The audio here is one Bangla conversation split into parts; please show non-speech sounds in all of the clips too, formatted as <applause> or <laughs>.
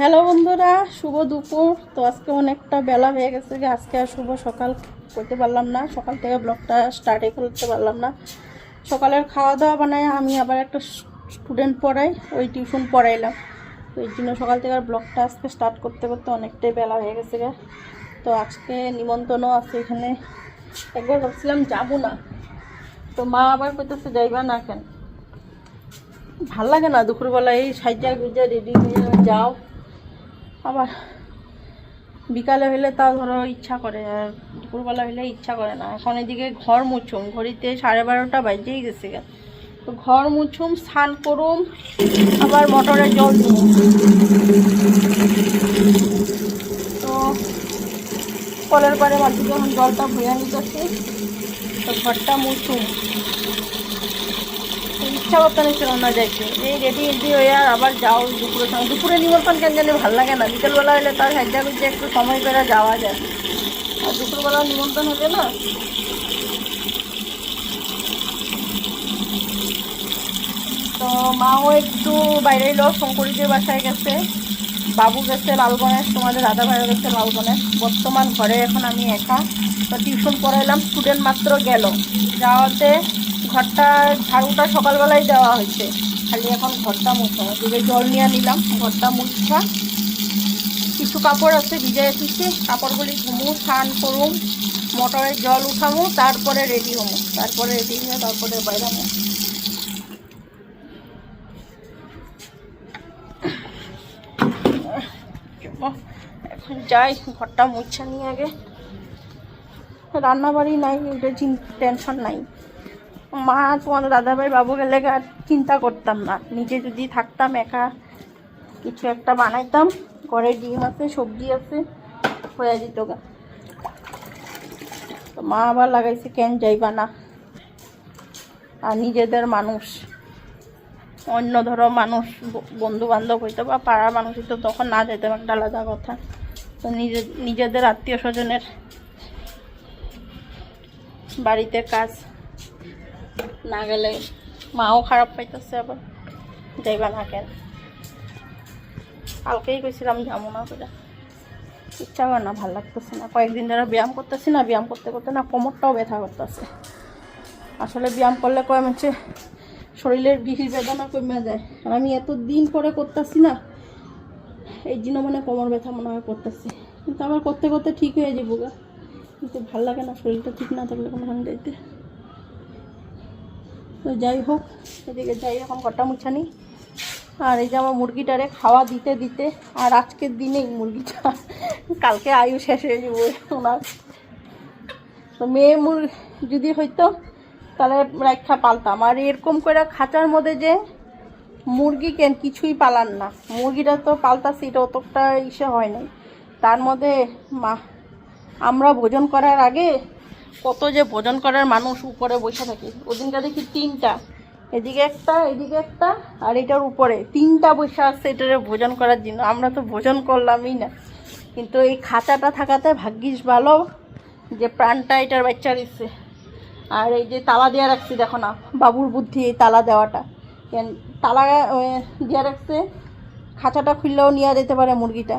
হ্যালো বন্ধুরা, শুভ দুপুর। তো আজকে অনেকটা বেলা হয়ে গেছে যে আজকে আর শুভ সকাল করতে পারলাম না। সকাল থেকে ব্লগটা স্টার্টই করতে পারলাম না। সকালের খাওয়া দাওয়া বানায় আমি আবার একটা স্টুডেন্ট পড়াই, ওই টিউশন পড়াইলাম। তো এই জন্য সকাল থেকে আর ব্লগটা আজকে স্টার্ট করতে করতে অনেকটাই বেলা হয়ে গেছে গা তো আজকে নিমন্ত্রণও আছে এখানে। একবার ভাবছিলাম যাব না। তো মা আবার কইতেছে, যাইবা না কেন? ভালো লাগে না দুপুরবেলা এই সাজ্জা গুজা রেডি হয়ে যাও। আবার বিকালে হইলে তাও ধরো ইচ্ছা করে, আর দুপুরবেলা হইলে ইচ্ছা করে না। এখন এদিকে ঘর মুছুম, ঘড়িতে সাড়ে বারোটা বাজেই গেছে। তো ঘর মুছুম, স্নান করুম, আবার মোটরে জল তো কলের পাড়ে মাঝে যখন জলটা ভুয়া নিতেছি, তো ঘরটা মুছুম। ইচ্ছা করতে নিচ্ছিল না যাইতে এই রেডি রেডি আর আবার যাও দুপুরের সময় দুপুরে নিমন্ত্রণ কেন জানি ভালো লাগে না। বিকেলবেলা হলে তার হাজ্জা গুজ্জা একটু সময় করে যাওয়া যায়। আর দুপুরবেলা নিমন্ত্রণ হবে না, তো মাও একটু বাইরে এলো, শঙ্করীদের বাসায় গেছে। বাবু গেছে লালগণেশ তোমাদের দাদা ভাইও গেছে লালগণেশ বর্তমান ঘরে এখন আমি একা। তো টিউশন পড়াইলাম, স্টুডেন্ট মাত্র গেল। যাওয়াতে ঘরটা, ঝাড়ুটা সকালবেলায় দেওয়া হয়েছে। খালি এখন ঘরটা মুছা। দিকে জল নিয়ে নিলাম, ঘরটা মুছা। কিছু কাপড় আছে ভিজে এসেছি কাপড়গুলি ঘুমু স্নান করুম মোটরের জল উঠামু, তারপরে রেডি হমু। তারপরে রেডি হয়ে তারপরে বাইরামু এখন যাই, ঘরটা মুছা নিয়ে আগে। রান্না বাড়ি নাই এটা টেনশন নাই। মা তোমার দাদাভাই বাবু গেলে আর চিন্তা করতাম না। নিজে যদি থাকতাম একা, কিছু একটা বানাইতাম, ঘরে ডিম আছে, সবজি আছে, হয়ে যেত গা। তো মা আবার লাগাইছে কেন যাইবা না। আর নিজেদের মানুষ, অন্য ধরো মানুষ বন্ধু বান্ধব হইতো বা পাড়ার মানুষ হইতো, তখন না যেতাম একটা আলাদা কথা। তো নিজে, নিজেদের আত্মীয় স্বজনের বাড়িতে কাজ না গেলে মাও খারাপ পাইতেছে আবার। যাইবা না কেন? কালকেই কইছিলাম যাব না করে ইচ্ছা করে না, ভালো লাগতেছে না। কয়েকদিন ধরে ব্যায়াম করতেছি না, ব্যায়াম করতে করতে না কোমরটাও ব্যথা করতেছে। আসলে ব্যায়াম করলে কয় মাসে শরীরের বিহি বেদনা কমে যায়। আর আমি এত দিন পরে করতেছি না এই জন্য মানে কোমর ব্যথা মনে হয় করতেছি। কিন্তু আবার করতে করতে ঠিক হয়ে যাব গা। কিন্তু ভালো লাগে না, শরীরটা ঠিক না থাকলে কোনোখানে যাইতে। তো যাই হোক, এদিকে যাই এখন কটা মুছানি আর এই যে আমার মুরগিটারে খাওয়া দিতে দিতে, আর আজকের দিনেই মুরগিটা, কালকে আয়ু শেষ হয়ে যাব ওনার। তো মেয়ে মুর যদি হইতো, তাহলে রাখা পালতাম। আর এরকম করে খাঁচার মধ্যে যে মুরগি কেন কিছুই পালান না। মুরগিটা তো পালতাছি, এটা অতটা ইসে হয় নাই। তার মধ্যে মা, আমরা ভোজন করার আগে কত যে ভোজন করার মানুষ উপরে বসে থাকে। ওদিনটা দেখি তিনটা। এদিকে একটা এদিকে একটা, আর এটার উপরে। তিনটা বসে আসছে এটারে ভোজন করার জন্য। আমরা তো ভোজন করলামই না। কিন্তু এই খাঁচাটা থাকাতে ভাগ্যিস ভালো যে প্রাণটা এটার বাচ্চা দিচ্ছে। আর এই যে তালা দেওয়া রাখছি, দেখো না, বাবুর বুদ্ধি এই তালা দেওয়াটা। কেন, তালা দেওয়া রাখছে, খাঁচাটা খুললেও নিয়ে যেতে পারে মুরগিটা।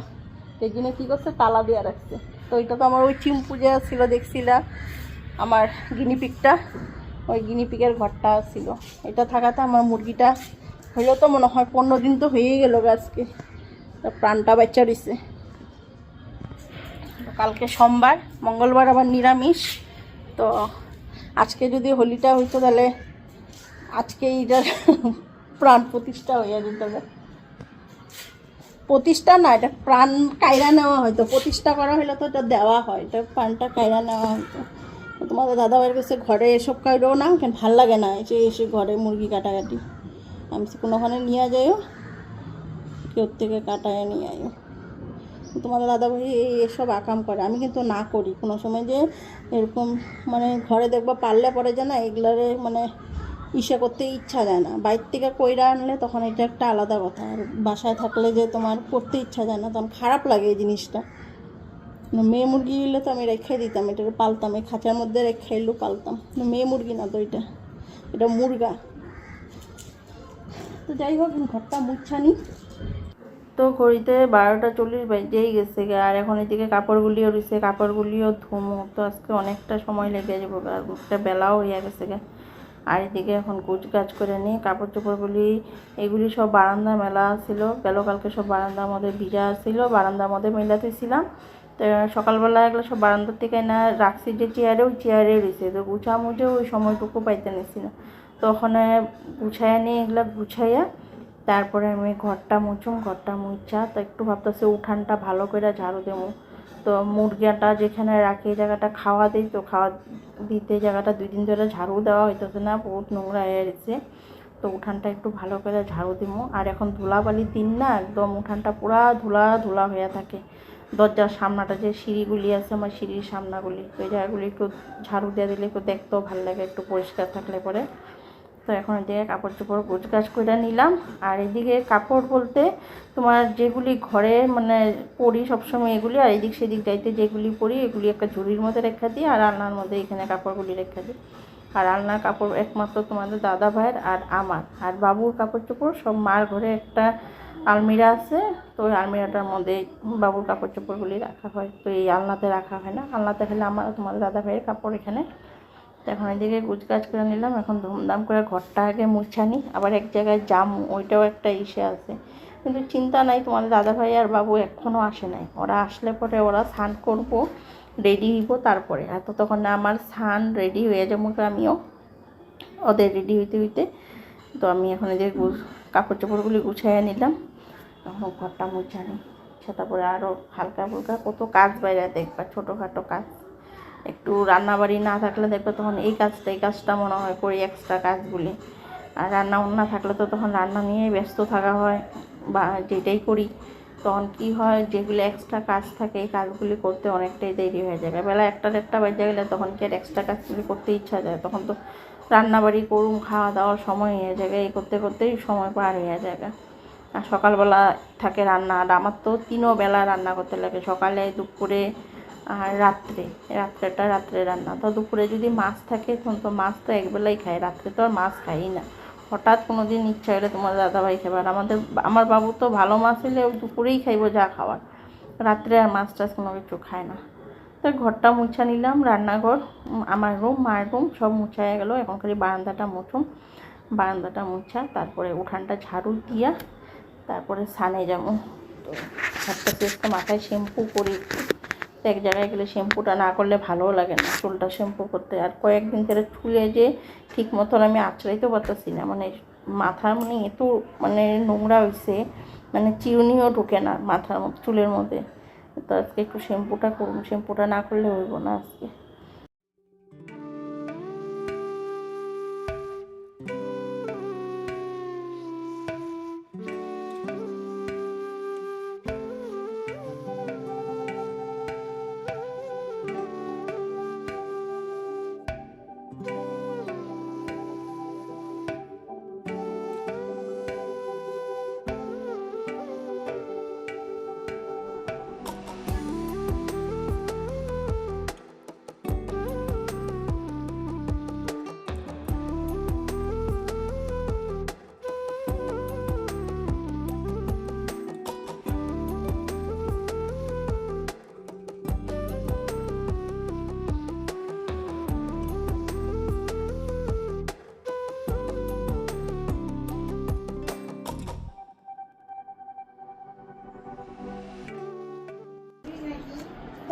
এই জন্য কী করছে? তালা দেওয়া রাখছে। তো ওইটা তো আমার ওই চিম্পু যে ছিল দেখছিলা? আমার গিনিপিকটা ওই গিনিপিকের ঘরটা ছিল। এটা থাকাতে আমার মুরগিটা হইলেও তো মনে হয় পনেরো দিন তো হয়েই গেল আজকে। প্রাণটা বাচ্চা দিছে কালকে সোমবার, মঙ্গলবার আবার নিরামিষ। তো আজকে যদি হোলিটা হইতো তাহলে আজকে এইটার <laughs> প্রাণ প্রতিষ্ঠা হইয়া যেত। প্রতিষ্ঠা না, এটা প্রাণ কায়রা নেওয়া হয়তো প্রতিষ্ঠা করা হলে তো এটা দেওয়া হয়, এটা প্রাণটা কায়রা নেওয়া হয়তো তোমাদের দাদাবাড়ির কাছে ঘরে এসব কাইরেও না, কেন ভালো লাগে না এসে এসে ঘরে মুরগি কাটাকাটি। আমি সে কোনোখানে নিয়ে যাইও, কেউ থেকে কাটায় নিয়ে আইও। তোমাদের দাদাভাই এই এসব আকাম করে, আমি কিন্তু না করি। কোনো সময় যে এরকম মানে ঘরে দেখবা, পারলে পরে যে না এগুলারে মানে ইসে করতে ইচ্ছা যায় না। বাইর থেকে কইরা আনলে তখন এটা একটা আলাদা কথা। আর বাসায় থাকলে যে তোমার করতে ইচ্ছা যায় না, তখন খারাপ লাগে এই জিনিসটা। মেয়ে মুরগি হলে তো আমি রেখে দিতাম এটাকে পালতাম, এই খাঁচার মধ্যে রেখে এলেও পালতাম। মেয়ে মুরগি না তো এটা এটা মুরগা। তো যাই হোক ঘরটা মুছানি তো ঘড়িতে বারোটা চল্লিশ বাজেই গেছে আর এখন এদিকে কাপড়গুলিও রয়েছে কাপড়গুলিও ধুমো, তো আজকে অনেকটা সময় লেগে যাব আর একটা বেলাও হয়ে গেছে আর এদিকে এখন কুচ কাজ করে নিই কাপড় চোপড়গুলি এগুলি সব বারান্দা মেলা ছিল, গেল কালকে সব বারান্দার মধ্যে ভিজা ছিল বারান্দার মধ্যে মেলাতেছিলাম সকালবেলা এগুলো সব বারান্দার থেকে না রাখছি যে চেয়ারে, ওই চেয়ারে রয়েছে। তো গুছা মুছে ওই সময়টুকু পাইতে নিছি না। তো ওখানে গুছাইয়া নিয়ে এগুলো গুছাইয়া তারপরে আমি ঘরটা মুছুম, ঘরটা মুছা। তো একটু ভাবতেছি উঠানটা ভালো করে ঝাড়ু দেবো তো মুরগিটা যেখানে রাখি জায়গাটা খাওয়া দিই, তো খাওয়া দিতে জায়গাটা দুই দিন ধরে ঝাড়ু দেওয়া হইতেছে না, বহুত নোংরা হয়ে গেছে। তো উঠানটা একটু ভালো করে ঝাড়ু দিব আর এখন ধুলাবালির দিন না, একদম উঠানটা পুরা ধুলা ধুলা হয়ে থাকে। দরজার সামনাটা যে সিঁড়িগুলি আছে, আমার সিঁড়ির সামনাগুলি এই জায়গাগুলি একটু ঝাড়ু দিয়ে দিলে একটু দেখতেও ভালো লাগে, একটু পরিষ্কার থাকলে পরে। তো এখন এদিকে কাপড় চোপড় গোছ গাছ করে নিলাম। আর এদিকে কাপড় বলতে তোমার যেগুলি ঘরে মানে পরি সবসময় এগুলি, আর এদিক সেদিক যাইতে যেগুলি পরি, এগুলি একটা ঝুড়ির মধ্যে রেখা দিই, আর আলনার মধ্যে এখানে কাপড়গুলি রেখা দিই। আর আলনার কাপড় একমাত্র তোমাদের দাদা ভাইয়ের আর আমার। আর বাবুর কাপড় চোপড় সব মার ঘরে একটা আলমিরা আছে, তো ওই আলমিরাটার মধ্যে বাবুর কাপড় চোপড়গুলি রাখা হয়। তো এই আলনাতে রাখা হয় না। আলনাতে খেলে আমার তোমাদের দাদা ভাইয়ের কাপড় এখানে। তো এখন এদিকে গুজগাছ করে নিলাম, এখন ধুমধাম করে ঘরটা আগে মুছানি আবার এক জায়গায় জাম ওইটাও একটা ইসে আছে। কিন্তু চিন্তা নাই, তোমাদের দাদা ভাই আর বাবু এখনও আসে নাই। ওরা আসলে পরে ওরা স্নান করব, রেডি হইব তারপরে। আর ততক্ষণ আমার স্নান রেডি হয়ে যাব আমিও, ওদের রেডি হইতে হইতে। তো আমি এখন এদের কাপড় চোপড়গুলি গুছাইয়া নিলাম। এখন ঘরটা মুছানি তারপরে আরও হালকা ফুলকা কত কাজ বাইরে দেখবা, ছোটোখাটো কাজ। একটু রান্নাবাড়ি না থাকলে দেখবে তখন এই কাজটা এই কাজটা মনে হয় করি এক্সট্রা কাজগুলি আর রান্না বান্না থাকলে তো তখন রান্না নিয়েই ব্যস্ত থাকা হয় বা যেটাই করি। তখন কি হয়, যেগুলো এক্সট্রা কাজ থাকে এই কাজগুলি করতে অনেকটাই দেরি হয়ে যায়। বেলা একটা দেড়টা বাজে গেলে তখন কি আর এক্সট্রা কাজগুলি করতে ইচ্ছা যায়? তখন তো রান্নাবাড়ি করুম খাওয়া দাওয়ার সময় হয়ে যায়। এই করতে করতেই সময় পার হয়ে আর সকালবেলা থাকে রান্না, আর আমার তো তিনও বেলা রান্না করতে লাগে, সকালে, দুপুরে আর রাত্রে। রাত্রেটা রাত্রে রান্না। তো দুপুরে যদি মাছ থাকে, তখন তো মাছ তো একবেলাই খাই রাত্রে তো আর মাছ খাই না। হঠাৎ কোনো দিন ইচ্ছা হলে তোমার দাদাভাই খাবে। আর আমাদের আমার বাবু তো ভালো মাছ হলে দুপুরেই খাইবো যা খাওয়ার। রাত্রে আর মাছ টাছ কোনো কিছু খায় না। তো ঘরটা মুছা নিলাম, রান্নাঘর, আমার রুম, মায়ের রুম সব মুছায় গেল। এখন খালি বারান্দাটা মুছুম। বারান্দাটা মুছা, তারপরে উঠানটা ঝাড়ু দিয়া তারপরে সানে যাব তো হাতটা চেষ্টা মাথায় শ্যাম্পু করি। তো এক জায়গায় গেলে শ্যাম্পুটা না করলে ভালোও লাগে না, চুলটা শ্যাম্পু করতে। আর কয়েকদিন ধরে চুলে যে ঠিক মতন আমি আঁচড়াইতে পারতেছি না মানে মাথার মানে এত মানে নোংরা হয়েছে মানে চিরুনিও ঢুকে না মাথার চুলের মধ্যে। তো আজকে একটু শ্যাম্পুটা করুন শ্যাম্পুটা না করলে হইব না আজকে।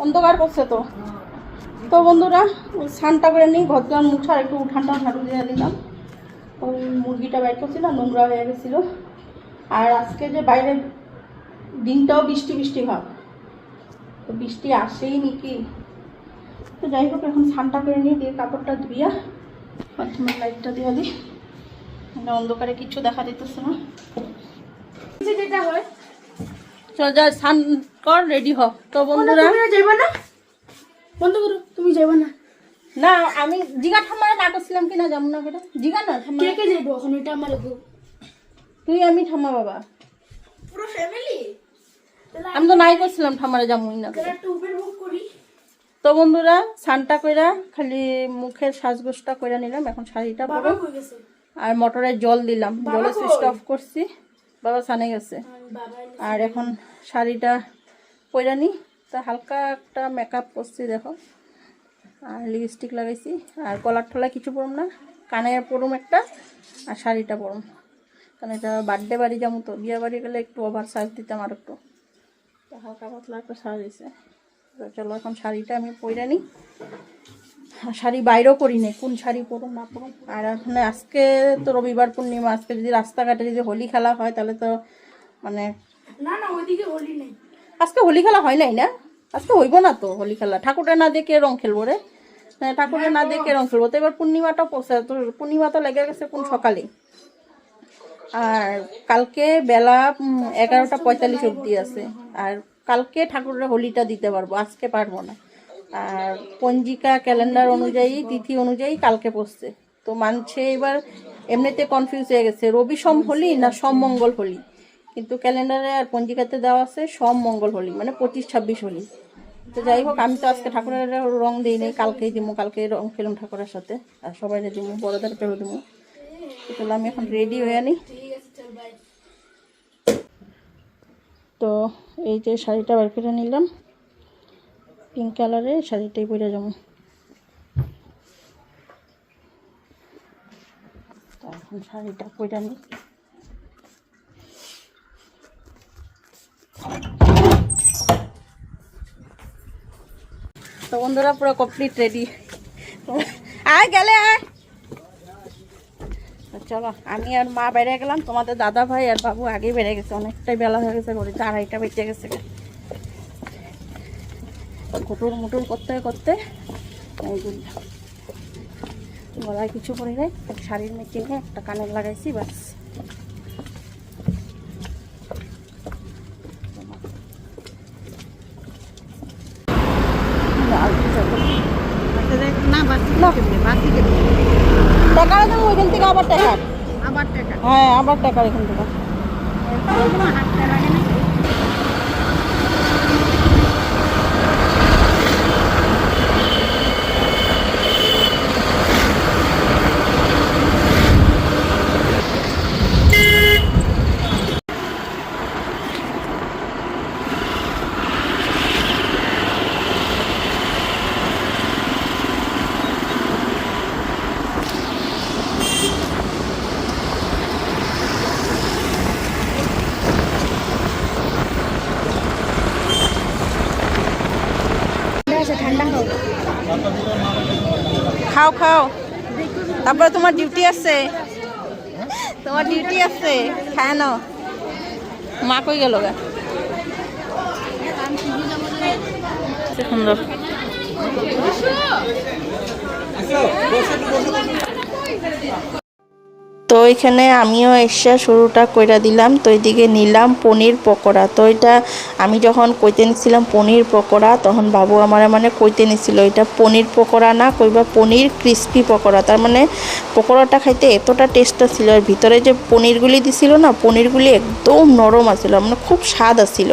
অন্ধকার করছে তো। তো বন্ধুরা স্নানটা করে নিই, ঘর দুয়ার মুছা আর একটু উঠানটা ঝাড়ু দিয়ে দিলাম ওই মুরগিটা বাইর করছিলাম, নোংরা হয়ে গেছিল। আর আজকে যে বাইরে দিনটাও বৃষ্টি বৃষ্টি ভাব। তো বৃষ্টি আসেই নাকি। তো যাই হোক, এখন স্নানটা করে নিই, দিয়ে কাপড়টা ধুইয়া প্রথমে লাইটটা দিয়ে দিই। মানে অন্ধকারে কিছু দেখা দিতেছে না। যেটা হয় চল যা স্নান কর রেডি হ। তো বন্ধুরা যাইবা না? বন্ধ করো তুমি যাইবা না। না আমি জিগা ঠাম্মারে না করছিলাম কিনা যাব না কেটে জিগা না ঠাম্মা কে কে যাইবো এখন? এটা আমার গো তুই আমি ঠাম্মা বাবা। পুরো ফ্যামিলি আমি তো নাই করছিলাম ঠাম্মারে যাবই না করি। তো বন্ধুরা স্নানটা কইরা খালি মুখের সাজগোজটা কইরা নিলাম এখন শাড়িটা বাবা পরো। আর মোটরে জল দিলাম বাবা জলে সুইচ অফ করছি। বাবা সানে গেছে। আর এখন শাড়িটা পরে নি, তা হালকা একটা মেকআপ করছি দেখো। আর লিপস্টিক লাগাইছি, আর কলার ঠোলা কিছু পরম না কানে পরম একটা, আর শাড়িটা পরম। কারণ এটা বার্থডে বাড়ি যাব তো, বিয়ে বাড়ি গেলে একটু ওভার সাইজ দিতাম আর একটু। হালকা পাতলা একটা সাজ দিছে। চলো এখন শাড়িটা আমি পরে নিই শাড়ি বাইরেও করি নি কোন শাড়ি পরুন না পরুন আর এখানে আজকে তো রবিবার পূর্ণিমা আজকে যদি রাস্তাঘাটে যদি হোলি খেলা হয় তাহলে তো মানে না না ওইদিকে হোলি নেই। আজকে হোলি খেলা হয় নাই না? আজকে হইব না তো হোলি খেলা। ঠাকুরটা না দেখে রং খেলব রে। ঠাকুরটা না দেখে রং খেলব। তো এবার পূর্ণিমাটা পৌঁছে তো পূর্ণিমা তো লেগে গেছে কোন সকালে। আর কালকে বেলা এগারোটা পঁয়তাল্লিশ অবধি আছে। আর কালকে ঠাকুরের হোলিটা দিতে পারব আজকে পারব না। আর পঞ্জিকা ক্যালেন্ডার অনুযায়ী, তিথি অনুযায়ী কালকে পড়ছে তো মানছে এবার এমনিতে কনফিউজ হয়ে গেছে, রবি সম হোলি না সম মঙ্গল হোলি? কিন্তু ক্যালেন্ডারে আর পঞ্জিকাতে দেওয়া আছে সম মঙ্গল হোলি মানে পঁচিশ ছাব্বিশ হোলি। তো যাই হোক, আমি তো আজকে ঠাকুরের রং দিই নেই, কালকেই দিমু কালকে রং খেলাম ঠাকুরের সাথে, আর সবাই দিমু, বড়দের পেয়ে দিমু। তাহলে আমি এখন রেডি হয়ে বাই তো এই যে শাড়িটা বার করে নিলাম। পিঙ্ক কালারের শাড়িটাই পরে এখন শাড়িটা পরে নিই তো বন্ধুরা পুরো কমপ্লিট রেডি আয় গেলে আয়। চলো, আমি আর মা বেড়ে গেলাম, তোমাদের দাদা ভাই আর বাবু আগে বেড়ে গেছে, অনেকটাই বেলা হয়ে গেছে, ঘড়িতে আড়াইটা বেঁচে গেছে। কুটুর মুটুর করতে করতে গলায় কিছু পরে নাই শাড়ির মেচিংয়ে একটা কানের লাগাইছি বাস টাকা দেবো ওইখান থেকে আবার টাকা। আবার টাকা। হ্যাঁ আবার টাকা এখান থেকে হাতটা লাগে না ঠান্ডা হোক খাও খাও তারপরে তোমার ডিউটি আছে? তোমার ডিউটি আছে? খায় নাও। মা কই গেল গা? বসো সুন্দর তো এখানে আমিও এসে শুরুটা কইরা দিলাম। তো এদিকে নিলাম পনির পকোড়া। তো এটা আমি যখন কইতে নিছিলাম পনির পকোড়া, তখন বাবু আমার মানে কইতে নিছিল, এটা পনির পকোড়া না, কইবা পনির ক্রিস্পি পকোড়া। তার মানে পকোড়াটা খাইতে এতটা টেস্ট ছিল, আর ভিতরে যে পনিরগুলি দিছিল না, পনিরগুলি একদম নরম আছিল মানে খুব স্বাদ আছিল।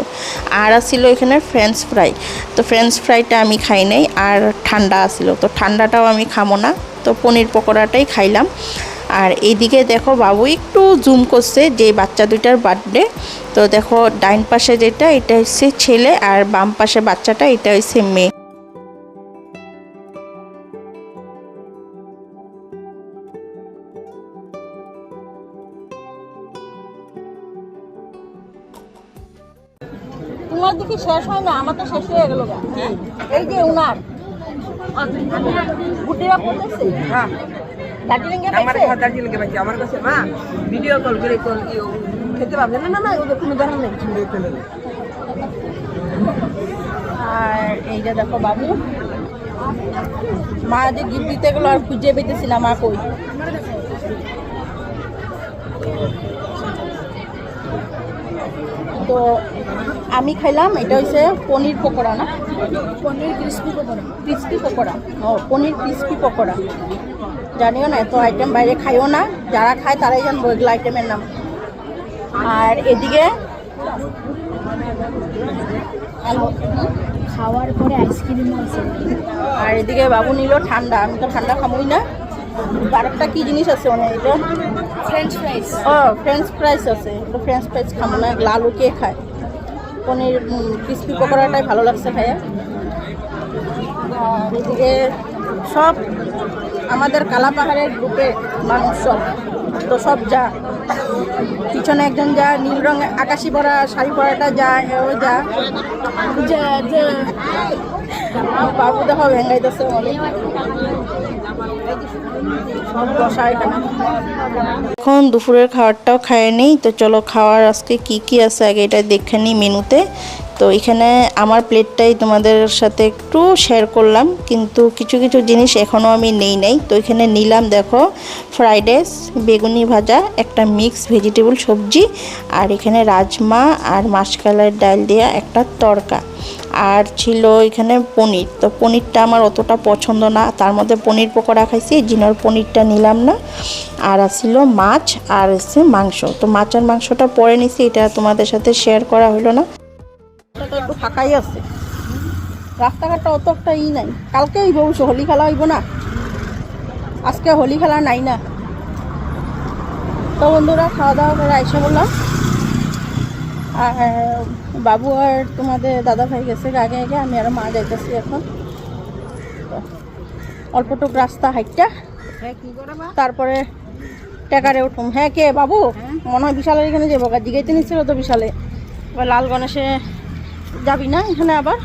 আর আছিল এখানে ফ্রেঞ্চ ফ্রাই তো ফ্রেঞ্চ ফ্রাইটা আমি খাই নাই, আর ঠান্ডা আছিল। তো ঠান্ডাটাও আমি খামো না। তো পনির পকোড়াটাই খাইলাম। আর এইদিকে দেখো বাবু একটু জুম করছে যে বাচ্চা দুইটার বার্থডে তো দেখো ডাইন পাশে যেটা এটা হচ্ছে ছেলে আর বাম পাশে বাচ্চাটা এটা হচ্ছে মেয়ে। দিকে শেষ হয় না আমার তো শেষ হয়ে গেল এই যে উনার। পড়তেছে? হ্যাঁ। আমার পাইছে? ঘর দার্জিলিং এ পাইছি আমার কাছে মা ভিডিও কল করে কল খেতে পারবে? না না না ওদের কোনো দরকার নেই। আর এই যে দেখো বাবু মা যে গিফট দিতে গেলো আর খুঁজে পেতেছিলাম মা কই? তো আমি খাইলাম এটা হচ্ছে পনির পকোড়া না? পনির ক্রিসপি পকোড়া। ক্রিস্পি পকোড়া। ও পনির ক্রিস্পি পকোড়া। জানিও না এত আইটেম বাইরে খাইও না। যারা খায় তারাই জানব এগুলো আইটেমের নাম। আর এদিকে? খাওয়ার পরে আইসক্রিম আছে। আর এদিকে বাবু নিল ঠান্ডা। আমি তো ঠান্ডা খামই না। আরেকটা কি জিনিস আছে মানে এটা? ফ্রেঞ্চ ফ্রাইস ও ফ্রেঞ্চ ফ্রাইস আছে। ফ্রেঞ্চ ফ্রাইস খাব না লালু কে খায়? পনির ক্রিসপি পকোড়াটাই ভালো লাগছে আর এদিকে সব আমাদের কালা পাহাড়ের গ্রুপে মানুষ সব, তো সব যা। পিছনে একজন যা, নীল রঙ আকাশি পরা, শাড়ি পরাটা যা, এও যা। বাবু দেখো ভেঙ্গাইতেছে অনেক এখানে দুপুরের খাবারটাও খায় নেই, তো চলো খাওয়ার আজকে কি কি আছে আগে এটা দেখে নিই মেনুতে। তো এখানে আমার প্লেটটাই তোমাদের সাথে একটু শেয়ার করলাম, কিন্তু কিছু কিছু জিনিস এখনও আমি নেই নাই। তো এখানে নিলাম দেখো ফ্রাইড রাইস বেগুনি ভাজা, একটা মিক্স ভেজিটেবল সবজি, আর এখানে রাজমা আর মাসকালের ডাল দেওয়া একটা তড়কা আর ছিল এখানে পনির, তো পনিরটা আমার অতটা পছন্দ না। তার মধ্যে পনির পকোড়া খাইছি জন্য পনিরটা নিলাম না। আর ছিল মাছ, আর এসে মাংস। তো মাছ আর মাংসটা পরে নিছি, এটা তোমাদের সাথে শেয়ার করা হলো না। একটু ফাঁকাই আছে। রাস্তাঘাটটা অত একটা ই নাই। কালকে হইব অবশ্য হোলি খেলা হইব না। আজকে হোলি খেলা নাই না। তো বন্ধুরা খাওয়া দাওয়া করে আইসা বললাম। আর বাবু আর তোমাদের দাদা ভাই গেছে আগে আগে আমি আর মা যাইতেছি এখন। অল্পটুক রাস্তা হাইটটা। তারপরে টেকারে উঠুম। হ্যাঁ কে? বাবু? মনে হয় বিশালের এখানে যাব জিগাইতে নিচ্ছিল তো বিশালে। লাল গণেশে যাবি না এখানে আবার?